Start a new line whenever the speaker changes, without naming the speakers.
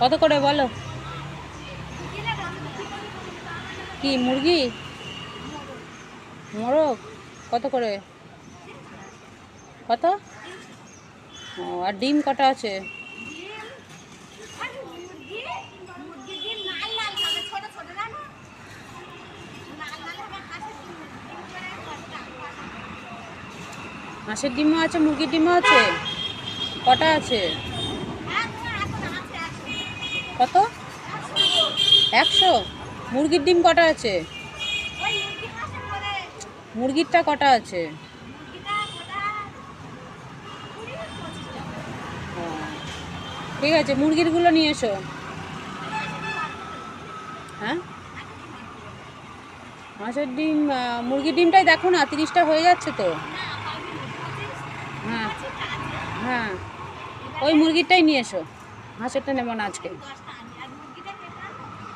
কত করে বলো? কি, মুরগি? মোরগ? কত করে? কত? ও, আর ডিম কটা আছে? হাঁসের ডিমও আছে, মুরগির ডিমও আছে? কটা আছে? কত? একশো? মুরগির ডিম কটা আছে? মুরগিরটা কটা আছে? ঠিক আছে, মুরগিরগুলো নিয়ে এসো। হ্যাঁ? হাঁসের ডিম মুরগির ডিমটাই দেখো না, তিরিশটা হয়ে যাচ্ছে তো। হ্যাঁ হ্যাঁ। ওই মুরগিরটাই নিয়ে এসো। হাঁসেরটা নেব না আজকে।